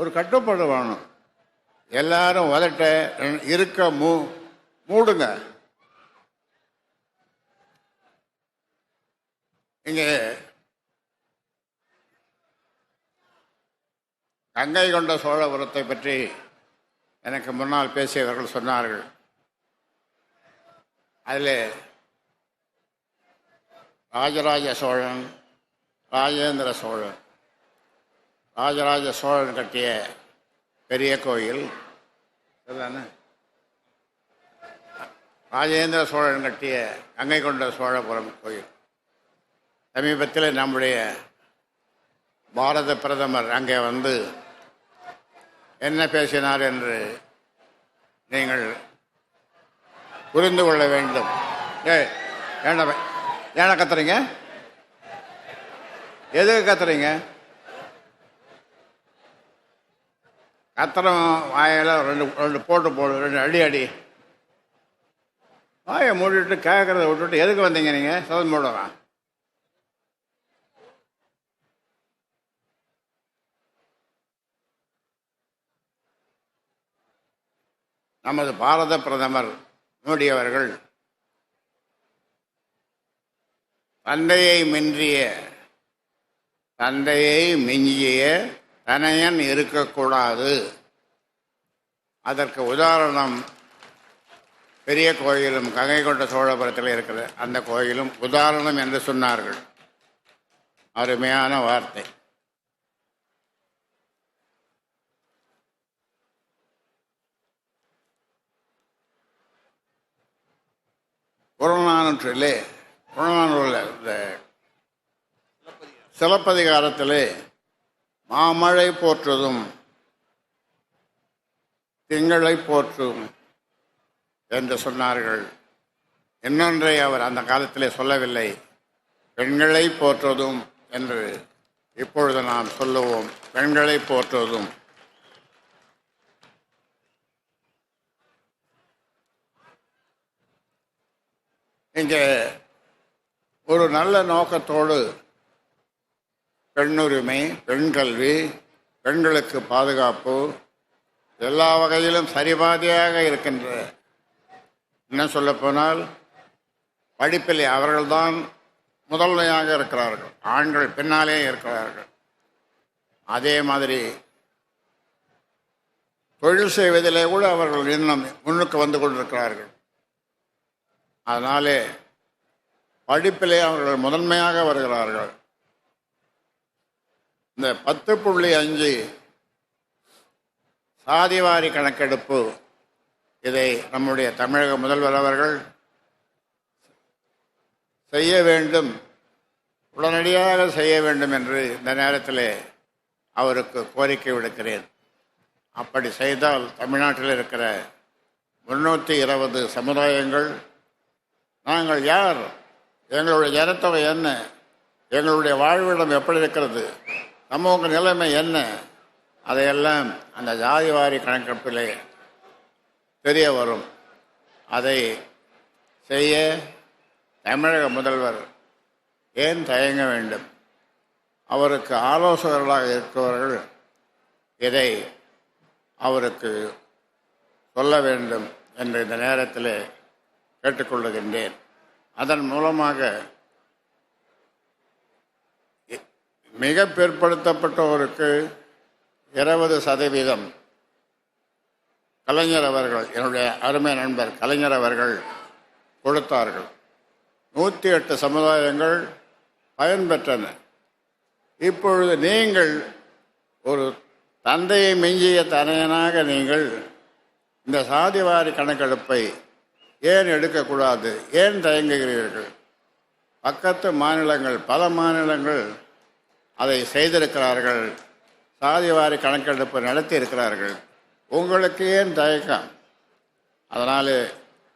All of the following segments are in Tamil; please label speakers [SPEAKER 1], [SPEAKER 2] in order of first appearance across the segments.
[SPEAKER 1] ஒரு கட்டுப்பாடு வேணும். எல்லாரும் உதட்ட இருக்க மூ மூடுங்க. இங்கே கங்கை கொண்ட சோழபுரத்தை பற்றி எனக்கு முன்னால் பேசியவர்கள் சொன்னார்கள். அதில் ராஜராஜ சோழன் ராஜேந்திர சோழன் ராஜராஜ சோழன் கட்டிய பெரிய கோயில். சரிதானே ராஜேந்திர சோழன் கட்டிய கங்கை கொண்ட சோழபுரம் கோயில். சமீபத்தில் நம்முடைய பாரத பிரதமர் அங்கே வந்து என்ன பேசினார் என்று நீங்கள் புரிந்து கொள்ள வேண்டும். ஏ ஏன்னா கத்துறீங்க? எதுக்கு கத்துறீங்க? கத்திரம் வாயில் ரெண்டு ரெண்டு போட்டு போடு ரெண்டு அடி அடி. வாயை மூடிட்டு கேட்குறத விட்டுட்டு எதுக்கு வந்தீங்க நீங்கள் சதம் போடுவான் நமது பாரத பிரதமர் மோடி அவர்கள் தந்தையை மின்றிய தந்தையை மிஞ்சிய தனையன் இருக்கக்கூடாது. அதற்கு உதாரணம் பெரிய கோயிலும் கங்கை கொண்ட சோழபுரத்தில் இருக்கிற அந்த கோயிலும் உதாரணம் என்று சொன்னார்கள். அருமையான வார்த்தை. புறநானூற்றிலே புறநானூரில் இந்த சிலப்பதிகாரத்திலே மாமழை போற்றுதும் திங்களை போற்றும் என்று சொன்னார்கள். இன்னொன்றை அவர் அந்த காலத்திலே சொல்லவில்லை. பெண்களை போற்றுவதும் என்று இப்பொழுது நாம் சொல்லுவோம். பெண்களை போற்றுவதும் இங்கே ஒரு நல்ல நோக்கத்தோடு பெண்ணுரிமை பெண் கல்வி பெண்களுக்கு பாதுகாப்பு எல்லா வகையிலும் சரிபாதியாக இருக்கின்ற என்ன சொல்லப்போனால் படிப்பில் அவர்கள்தான் முதன்மையாக இருக்கிறார்கள். ஆண்கள் பின்னாலே இருக்கிறார்கள். அதே மாதிரி தொழில் செய்வதிலே கூட அவர்கள் இன்னும் முன்னுக்கு வந்து கொண்டிருக்கிறார்கள். அதனாலே படிப்பிலே அவர்கள் முதன்மையாக வருகிறார்கள். இந்த பத்து புள்ளி அஞ்சு சாதிவாரி கணக்கெடுப்பு இதை நம்முடைய தமிழக முதல்வர் அவர்கள் செய்ய வேண்டும் உடனடியாக செய்ய வேண்டும் என்று இந்த நேரத்தில் அவருக்கு கோரிக்கை விடுக்கிறேன். அப்படி செய்தால் தமிழ்நாட்டில் இருக்கிற முன்னூற்றி இருபது சமுதாயங்கள் நாங்கள் யார் எங்களுடைய ஜனத்தொகை என்ன எங்களுடைய வாழ்விடம் எப்படி இருக்கிறது சமூக நிலைமை என்ன? அதையெல்லாம் அந்த ஜாதிவாரி கணக்கெடுப்பிலே தெரிய வரும். அதை செய்ய தமிழக முதல்வர் ஏன் தயங்க வேண்டும்? அவருக்கு ஆலோசகர்களாக இருப்பவர்கள் இதை அவருக்கு சொல்ல வேண்டும் என்று இந்த நேரத்தில் கேட்டுக்கொள்ளுகின்றேன். அதன் மூலமாக மிக பிற்படுத்தப்பட்டோருக்கு இருபது சதவீதம் கலைஞர் அவர்கள் என்னுடைய அருமை நண்பர் கலைஞர் அவர்கள் கொடுத்தார்கள். நூற்றி எட்டு சமுதாயங்கள் பயன்பெற்றன. இப்பொழுது நீங்கள் ஒரு தந்தையை மிஞ்சிய தனையனாக நீங்கள் இந்த சாதிவாரி கணக்கெடுப்பை ஏன் எடுக்கக்கூடாது? ஏன் தயங்குகிறீர்கள்? பக்கத்து மாநிலங்கள் பல மாநிலங்கள் அதை செய்திருக்கிறார்கள். சாதிவாரி கணக்கெடுப்பு நடத்தி இருக்கிறார்கள் உங்களுக்கு ஏன் தயக்கம்? அதனால்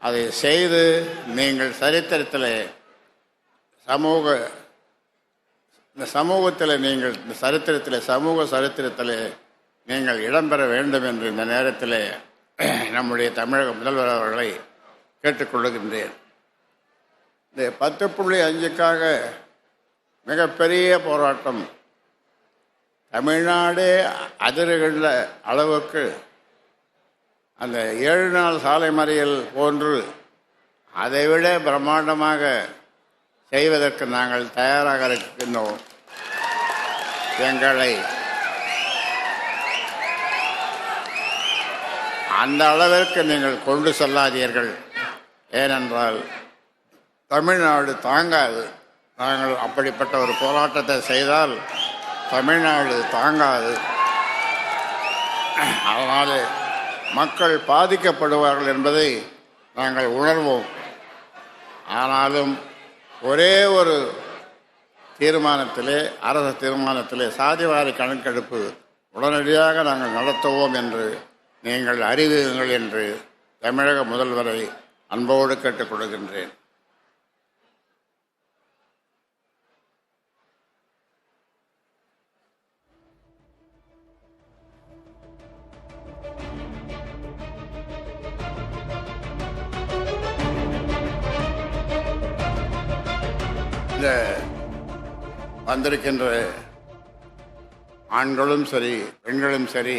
[SPEAKER 1] அதை செய்து நீங்கள் சரித்திரத்தில் சமூக இந்த சமூகத்தில் நீங்கள் இந்த சரித்திரத்தில் சமூக சரித்திரத்தில் நீங்கள் இடம்பெற வேண்டும் என்று இந்த நேரத்தில் நம்முடைய தமிழக முதல்வர் அவர்களை கேட்டுக்கொள்கின்றேன் இந்த பத்து புள்ளி அஞ்சுக்காக மிகப்பெரிய போராட்டம். தமிழ்நாடே அதிர்கின்ற அளவுக்கு அந்த ஏழு நாள் சாலை மறியல் போன்று அதைவிட பிரம்மாண்டமாக செய்வதற்கு நாங்கள் தயாராக இருக்கின்றோம். எங்களை அந்த அளவிற்கு நீங்கள் கொண்டு செல்லாதீர்கள். ஏனென்றால் தமிழ்நாடு தாங்காது. நாங்கள் அப்படிப்பட்ட ஒரு போராட்டத்தை செய்தால் தமிழ்நாடு தாங்காது. அதனால் மக்கள் பாதிக்கப்படுவார்கள் என்பதை நாங்கள் உணர்வோம். ஆனாலும் ஒரே ஒரு தீர்மானத்திலே அரசு தீர்மானத்திலே சாதிவாரி கணக்கெடுப்பு உடனடியாக நாங்கள் நடத்துவோம் என்று நீங்கள் அறிவியுங்கள் என்று தமிழக முதல்வரை அன்போடு கேட்டுக்கொள்கின்றேன். இந்த வந்திருக்கின்ற ஆண்களும் சரி பெண்களும் சரி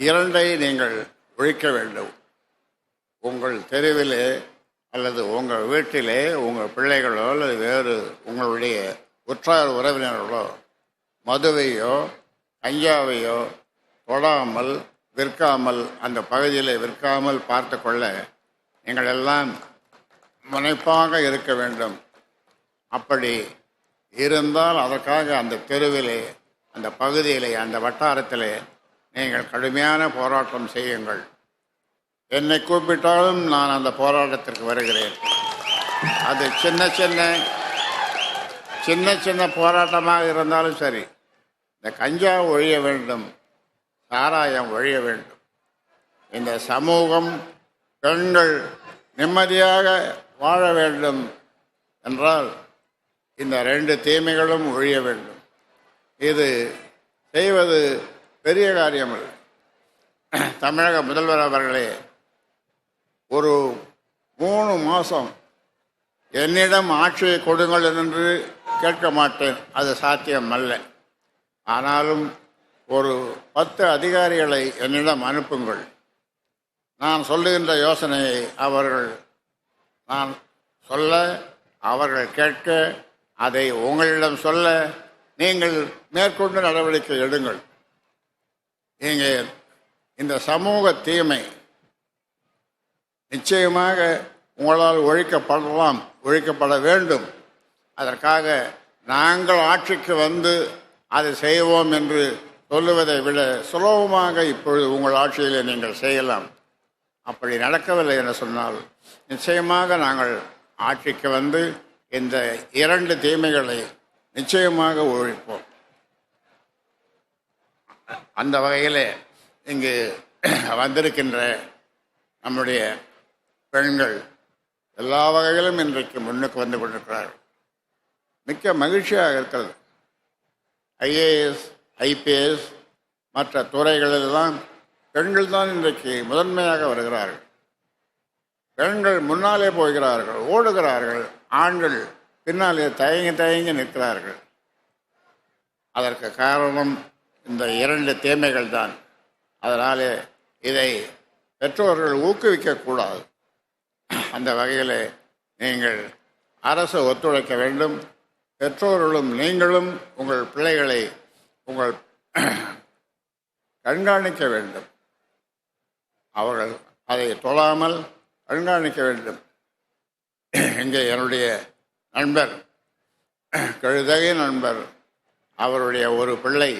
[SPEAKER 1] இரண்டை நீங்கள் ஒழிக்க வேண்டும். உங்கள் தெருவிலே அல்லது உங்கள் வீட்டிலே உங்கள் பிள்ளைகளோ அல்லது வேறு உங்களுடைய உற்றார் உறவினர்களோ மதுவையோ கஞ்சாவையோ தொடாமல் விற்காமல் அந்த பகுதியில் விற்காமல் பார்த்து கொள்ள நீங்கள் எல்லாம் முனைப்பாக இருக்க வேண்டும். அப்படி இருந்தால் அதற்காக அந்த தெருவிலே அந்த பகுதியிலே அந்த வட்டாரத்திலே நீங்கள் கடுமையான போராட்டம் செய்யுங்கள். என்னை கூப்பிட்டாலும் நான் அந்த போராட்டத்திற்கு வருகிறேன். அது சின்ன சின்ன சின்ன சின்ன போராட்டமாக இருந்தாலும் சரி இந்த கஞ்சா ஒழிய வேண்டும் சாராயம் ஒழிய வேண்டும். இந்த சமூகம் பெண்கள் நிம்மதியாக வாழ வேண்டும் என்றால் இந்த ரெண்டு தீமைகளும் ஒழிய வேண்டும். இது செய்வது பெரிய காரியம் தமிழக முதல்வர் அவர்களே ஒரு மூணு மாதம் என்னிடம் ஆட்சியை கொடுங்கள் என்று கேட்க மாட்டேன். அது சாத்தியம் அல்ல ஆனாலும் ஒரு பத்து அதிகாரிகளை என்னிடம் அனுப்புங்கள். நான் சொல்லுகின்ற யோசனையை அவர்கள் நான் சொல்ல அவர்கள் கேட்க அதை உங்களிடம் சொல்ல நீங்கள் மேற்கொண்டு நடவடிக்கை எடுங்கள். நீங்கள் இந்த சமூக தீமை நிச்சயமாக உங்களால் ஒழிக்கப்படலாம் ஒழிக்கப்பட வேண்டும். அதற்காக நாங்கள் ஆட்சிக்கு வந்து அதை செய்வோம் என்று சொல்லுவதை விட சுலபமாக இப்பொழுது உங்கள் ஆட்சியில் நீங்கள் செய்யலாம். அப்படி நடக்கவில்லை என சொன்னால் நிச்சயமாக நாங்கள் ஆட்சிக்கு வந்து இந்த இரண்டு தீமைகளை நிச்சயமாக ஒழிப்போம். அந்த வகையில் இங்கு வந்திருக்கின்ற நம்முடைய பெண்கள் எல்லா வகையிலும் இன்றைக்கு முன்னுக்கு வந்து கொண்டிருக்கிறார்கள். மிக்க மகிழ்ச்சியாக இருக்கிறது. ஐஏஎஸ் ஐபிஎஸ் மற்ற துறைகளில்தான் பெண்கள் தான் இன்றைக்கு முதன்மையாக வருகிறார்கள். பெண்கள் முன்னாலே போகிறார்கள் ஓடுகிறார்கள். ஆண்கள் பின்னாலே தயங்கி தயங்கி நிற்கிறார்கள். அதற்கு காரணம் இந்த இரண்டு தீமைகள் தான். அதனாலே இதை பெற்றோர்கள் ஊக்குவிக்கக்கூடாது அந்த வகையில் நீங்கள் அரசு ஒத்துழைக்க வேண்டும். பெற்றோர்களும் நீங்களும் உங்கள் பிள்ளைகளை உங்கள் கண்காணிக்க வேண்டும். அவர்கள் அதை தொழாமல் கண்காணிக்க வேண்டும். இங்கே என்னுடைய நண்பர் கழுதகை நண்பர் அவருடைய ஒரு பிள்ளை.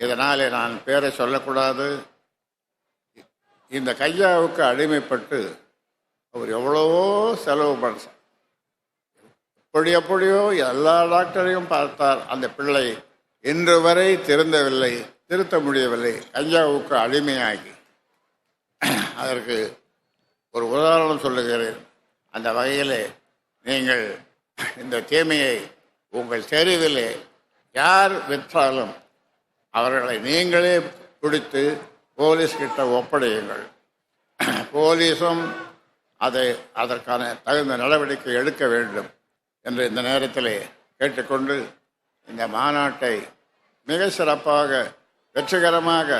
[SPEAKER 1] இதனாலே நான் பேரை சொல்லக்கூடாது. இந்த கையாவுக்கு அடிமைப்பட்டு அவர் எவ்வளவோ செலவு பண்ண எப்படி எப்படியோ எல்லா டாக்டரையும் பார்த்தார். அந்த பிள்ளை இன்று வரை திருந்தவில்லை திருத்த முடியவில்லை. கஞ்சாவுக்கு அடிமையாகி. அதற்கு ஒரு உதாரணம் சொல்லுகிறேன். அந்த வகையில் நீங்கள் இந்த தீமையை உங்கள் தெருவிலே யார் விற்றாலும் அவர்களை நீங்களே பிடித்து போலீஸ்கிட்ட ஒப்படையுங்கள். போலீஸும் அதை அதற்கான தகுந்த நடவடிக்கை எடுக்க வேண்டும் என்று இந்த நேரத்தில் கேட்டுக்கொண்டு இந்த மாநாட்டை மிக சிறப்பாக வெற்றிகரமாக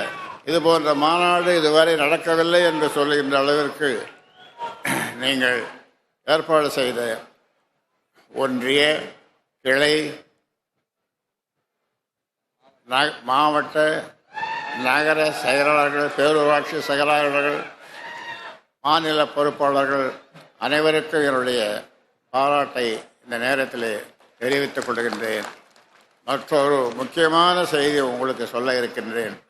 [SPEAKER 1] இது போன்ற மாநாடு இதுவரை நடக்கவில்லை என்று சொல்லுகின்ற அளவிற்கு நீங்கள் ஏற்பாடு செய்த ஒன்றிய கிளை ந- மாவட்ட நகர செயலாளர்கள் பேரூராட்சி செயலாளர்கள் மாநில பொறுப்பாளர்கள் அனைவருக்கும் என்னுடைய பாராட்டை இந்த நேரத்தில் தெரிவித்துக் கொள்கின்றேன். மற்றொரு முக்கியமான செய்தி உங்களுக்கு சொல்ல இருக்கின்றேன்.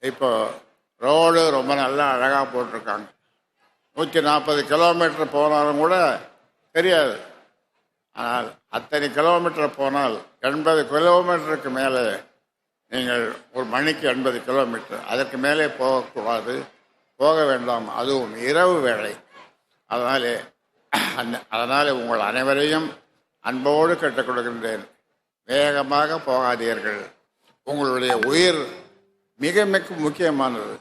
[SPEAKER 1] இப்போ ரோடு ரொம்ப நல்லா அழகாக போட்டிருக்காங்க. நூற்றி நாற்பது கிலோமீட்டர் போனாலும் கூட தெரியாது. ஆனால் அத்தனை கிலோமீட்டர் போனால் எண்பது கிலோமீட்டருக்கு மேலே நீங்கள் ஒரு மணிக்கு எண்பது கிலோமீட்டர் அதற்கு மேலே போகக்கூடாது. போக வேண்டாம். அதுவும் இரவு வேலை அதனாலே அந்த அதனால் உங்கள் அனைவரையும் அன்போடு கேட்டுக் கொடுக்கின்றேன் வேகமாக போகாதீர்கள். உங்களுடைய உயிர் மிக மிக முக்கியமானது.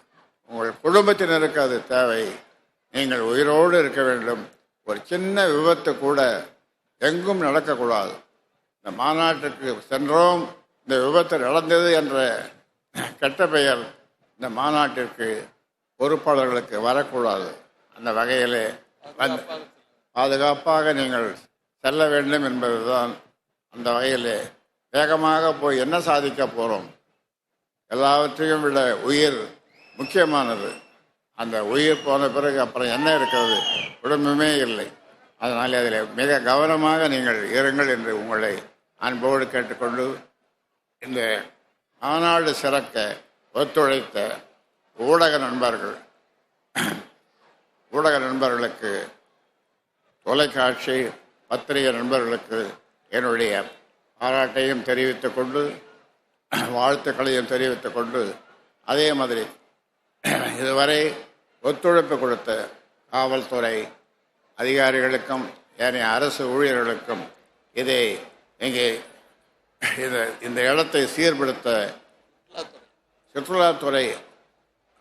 [SPEAKER 1] உங்கள் குடும்பத்தினருக்கு அது தேவை. நீங்கள் உயிரோடு இருக்க வேண்டும். ஒரு சின்ன விபத்து கூட எங்கும் நடக்கக்கூடாது. இந்த மாநாட்டுக்கு சென்றோம். இந்த விபத்து நடந்தது என்ற கெட்ட பெயர் இந்த மாநாட்டிற்கு பொறுப்பாளர்களுக்கு வரக்கூடாது. அந்த வகையிலே வந்து பாதுகாப்பாக நீங்கள் செல்ல வேண்டும் என்பதுதான் அந்த வகையிலே. வேகமாக போய் என்ன சாதிக்க போகிறோம் எல்லாவற்றையும் விட உயிர் முக்கியமானது. அந்த உயிர் போன பிறகு அப்புறம் என்ன இருக்கிறது? குடும்பமே இல்லை. அதனால் அதில் மிக கவனமாக நீங்கள் இருங்கள் என்று உங்களை அன்போடு கேட்டுக்கொண்டு இந்த மாநாடு சிறக்க ஒத்துழைத்த ஊடக நண்பர்கள் ஊடக நண்பர்களுக்கு தொலைக்காட்சி பத்திரிகை நண்பர்களுக்கு என்னுடைய பாராட்டையும் தெரிவித்துக் கொண்டு வாழ்த்துக்களையும் தெரிவித்துக் கொண்டு அதே மாதிரி இதுவரை ஒத்துழைப்பு கொடுத்த காவல்துறை அதிகாரிகளுக்கும் ஏனைய அரசு ஊழியர்களுக்கும் இதை இங்கே இந்த இந்த இடத்தை சீர்படுத்த சுற்றுலாத்துறை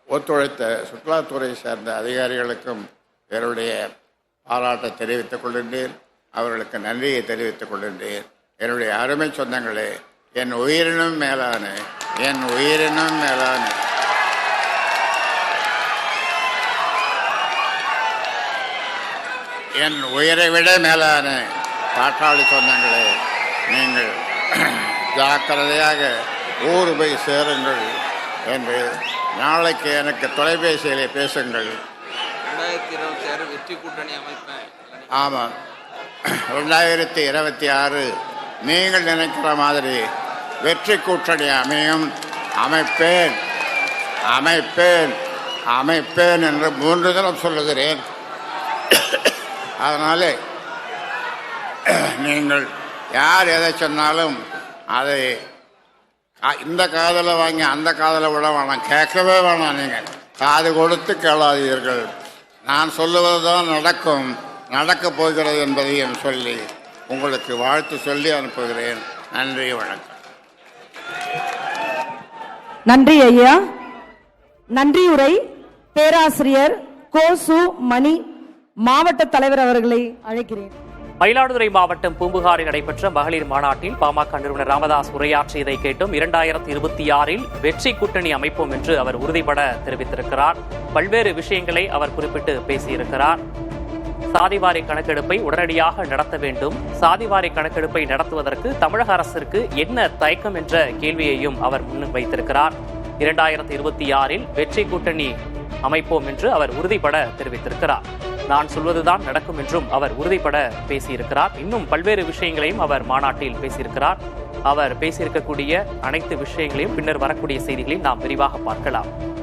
[SPEAKER 1] ஒத்துழைத்த சுற்றுலாத்துறை சேர்ந்த அதிகாரிகளுக்கும் என்னுடைய பாராட்டை தெரிவித்துக் கொள்கின்றேன். அவர்களுக்கு நன்றியை தெரிவித்துக் கொள்கின்றேன். என்னுடைய அருமை சொந்தங்களே என் உயிரினும் மேலான என் உயிரினும் மேலான என் உயிரை விட மேலான பாட்டாளி சொந்தங்களே நீங்கள் ஜாக்கிரதையாக ஊர் போய் சேருங்கள் என்று நாளைக்கு எனக்கு தொலைபேசியிலே பேசுங்கள்.
[SPEAKER 2] ரெண்டாயிரத்தி இருபத்தி ஆறு வெற்றி கூட்டணி அமைப்பேன்.
[SPEAKER 1] ஆமாம் ரெண்டாயிரத்தி இருபத்தி ஆறு நீங்கள் நினைக்கிற மாதிரி வெற்றி கூட்டணி அமையும் அமைப்பேன் அமைப்பேன் அமைப்பேன் என்று மூன்று தினம் சொல்லுகிறேன். அதனால் நீங்கள் யார் எதை சொன்னாலும் அதை இந்த காதில் வாங்கி அந்த காதில் விட வேணாம். கேட்கவே வேணாம் நீங்கள் காது கொடுத்து கேளாதீர்கள். நான் சொல்லுவது தான் நடக்கும். நடக்கப் போகிறது என்பதையும் சொல்லி உங்களுக்கு வாழ்த்து சொல்லி அனுப்புகிறேன். நன்றி வணக்கம்.
[SPEAKER 3] நன்றி ஐயா. நன்றியுரை பேராசிரியர் கோசு மணி மாவட்ட தலைவர் அவர்களை அழைக்கிறேன்.
[SPEAKER 4] மயிலாடுதுறை மாவட்டம் பூம்புகாரில் நடைபெற்ற மகளிர் மாநாட்டில் பாமக நிறுவனர் ராமதாஸ் உரையாற்றியதை கேட்டும். இரண்டாயிரத்தி இருபத்தி ஆறில் வெற்றி கூட்டணி அமைப்போம் என்று அவர் உறுதிபட தெரிவித்திருக்கிறார். பல்வேறு விஷயங்களை அவர் குறிப்பிட்டு பேசியிருக்கிறார். சாதிவாரி கணக்கெடுப்பை உடனடியாக நடத்த வேண்டும். சாதிவாரி கணக்கெடுப்பை நடத்துவதற்கு தமிழக அரசிற்கு என்ன தயக்கம் என்ற கேள்வியையும் அவர் முன்வைத்திருக்கிறார் இரண்டாயிரத்தி இருபத்தி ஆறில் வெற்றி கூட்டணி அமைப்போம் என்று அவர் உறுதிபட தெரிவித்திருக்கிறார். நான் சொல்வதுதான் நடக்கும் என்றும் அவர் உறுதிபட பேசியிருக்கிறார். இன்னும் பல்வேறு விஷயங்களையும் அவர் மாநாட்டில் பேசியிருக்கிறார். அவர் பேசியிருக்கக்கூடிய அனைத்து விஷயங்களையும் பின்னர் வரக்கூடிய செய்திகளையும் நாம் விரிவாக பார்க்கலாம்.